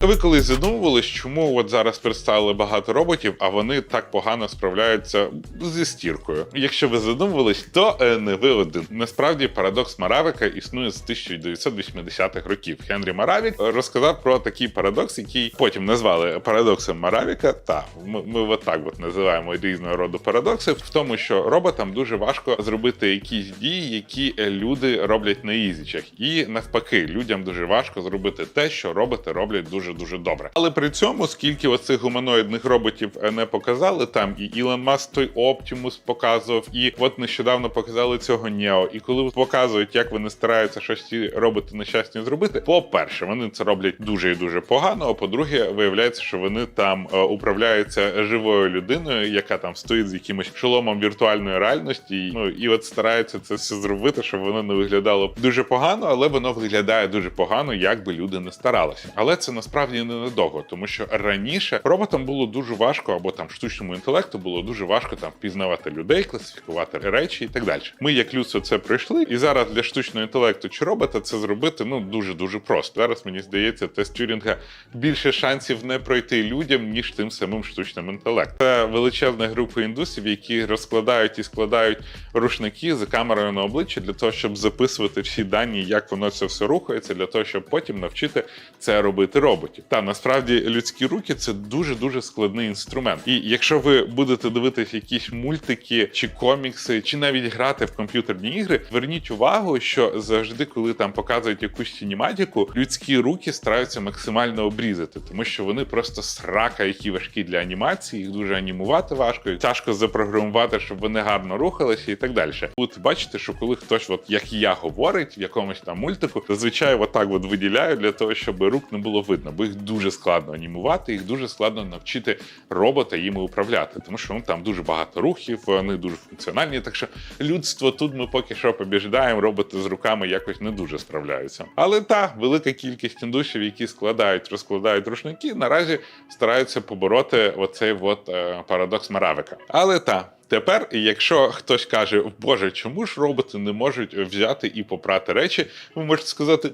Ви колись задумувались, чому от зараз представили багато роботів, а вони так погано справляються зі стіркою? Якщо ви задумувались, то е, не ви один. Насправді парадокс Маравика існує з 1980-х років. Генрі Маравік розказав про такий парадокс, який потім назвали парадоксом Маравіка. Та ми, ми от так от називаємо різного роду парадокси, в тому, що роботам дуже важко зробити якісь дії, які е, люди роблять на ізічах, і навпаки, людям дуже важко зробити те, що роботи роблять дуже дуже добре. Але при цьому, скільки оцих гуманоїдних роботів е, не показали, там і Ілон Маск той Оптимус показував, і от нещодавно показали цього Нео. І коли показують, як вони стараються щось ці роботи нещасні зробити, по-перше, вони це роблять дуже і дуже погано. А по-друге, виявляється, що вони там е, управляються живою людиною, яка там стоїть з якимось шоломом віртуальної реальності. Ну і от стараються це все зробити, щоб воно не виглядало дуже погано, але воно виглядає дуже погано, як би люди не старалися. Але це насправді не надовго, тому що раніше роботам було дуже важко, або там штучному інтелекту було дуже важко там впізнавати людей, класифікувати речі і так далі. Ми, як людство, це пройшли, і зараз для штучного інтелекту чи робота це зробити ну дуже дуже просто. Зараз мені здається, тест Тюрінга більше шансів не пройти людям ніж тим самим штучним інтелектом. Це величезна група індусів, які розкладають і складають рушники за камерою на обличчі для того, щоб записувати всі дані, як воно це все рухається, для того, щоб потім навчити це робити роботів. Та насправді людські руки це дуже дуже складний інструмент. І якщо ви будете дивитись якісь мультики чи комікси, чи навіть грати в комп'ютерні ігри, зверніть увагу, що завжди, коли там показують якусь синематику, людські руки стараються максимально обрізати, тому що вони просто срака, які важкі для анімації, їх дуже анімувати важко, тяжко запрограмувати, щоб вони гарно рухалися і так далі. Тут бачите, що коли хтось, от як я говорить в якомусь там мультику, зазвичай отак от виділяють для того, щоб рук не було видно, бо їх дуже складно анімувати, їх дуже складно навчити робота їми управляти, тому що ну, там дуже багато рухів, вони дуже функціональні. Так що людство тут ми поки що побіждаємо, роботи з руками якось не дуже справляються. Але та велика кількість індусів, які складають, розкладають рушники, наразі стараються побороти оцей от е, парадокс Маравика. Але та. Тепер, якщо хтось каже, Боже, чому ж роботи не можуть взяти і попрати речі, ви можете сказати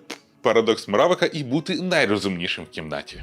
парадокс Моравика і бути найрозумнішим в кімнаті.